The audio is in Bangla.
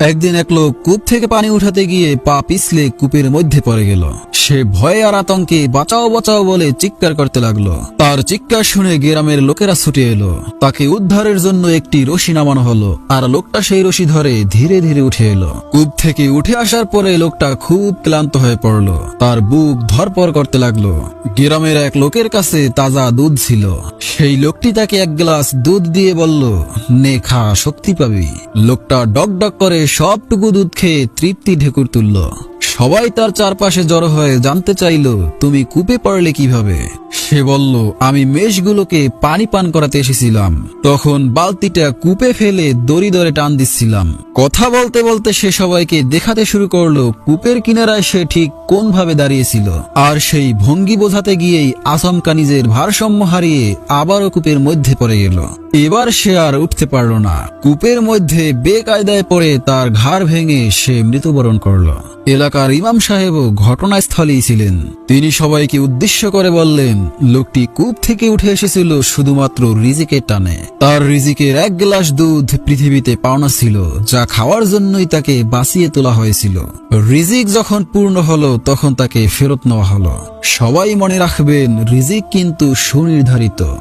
একদিন এক লোক কূপ থেকে পানি উঠাতে গিয়ে পা পিছলে কূপের মধ্যে পড়ে গেল। সে ভয়ে আর আতঙ্কে বাঁচাও বাঁচাও বলে চিৎকার করতে লাগল। তার চিৎকার শুনে গ্রামের লোকেরা ছুটে এলো। তাকে উদ্ধারের জন্য একটি রশি নামানো হলো আর লোকটা সেই রশি ধরে ধীরে ধীরে উঠে এলো। কূপ থেকে উঠে আসার পরে লোকটা খুব ক্লান্ত হয়ে পড়ল। তার বুক ধরপর করতে লাগল। গ্রামের এক লোকের কাছে তাজা দুধ ছিল। সেই লোকটি তাকে এক গ্লাস দুধ দিয়ে বলল, নে, খা, শক্তি পাবি। লোকটা ডক ডক করে সবটুকু দুধ খেয়ে তৃপ্তি ঢেকুর তুলল। সবাই তার চারপাশে জড়ো হয়ে জানতে চাইল, তুমি কূপে পড়লে কীভাবে? সে বলল, আমি মেষগুলোকে পানি পান করাতে এসেছিলাম। তখন বালতিটা কূপে ফেলে দড়ি দরে টান দিচ্ছিলাম। কথা বলতে বলতে সে সবাইকে দেখাতে শুরু করল, কূপের কিনারায় সে ঠিক কোন ভাবে দাঁড়িয়েছিল। আর সেই ভঙ্গি বোঝাতে গিয়েই আচমকা নিজের ভারসাম্য হারিয়ে আবারও কূপের মধ্যে পড়ে গেল। এবার সে আর উঠতে পারল না। কূপের মধ্যে বেকায়দায় পড়ে তার ঘাড় ভেঙে সে মৃত্যুবরণ করল। এলাকার ইমাম সাহেবও ঘটনাস্থলেই ছিলেন। তিনি সবাইকে উদ্দেশ্য করে বললেন লোকটি কূপ থেকে উঠে এসেছিল শুধুমাত্র রিজিকের টানে। তার রিজিকের এক গ্লাস দুধ পৃথিবীতে পাওনা ছিল, যা খাওয়ার জন্যই তাকে বাঁচিয়ে তোলা হয়েছিল। রিজিক যখন পূর্ণ হলো, তখন তাকে ফেরত নেওয়া হলো। সবাই মনে রাখবেন, রিজিক কিন্তু সুনির্ধারিত।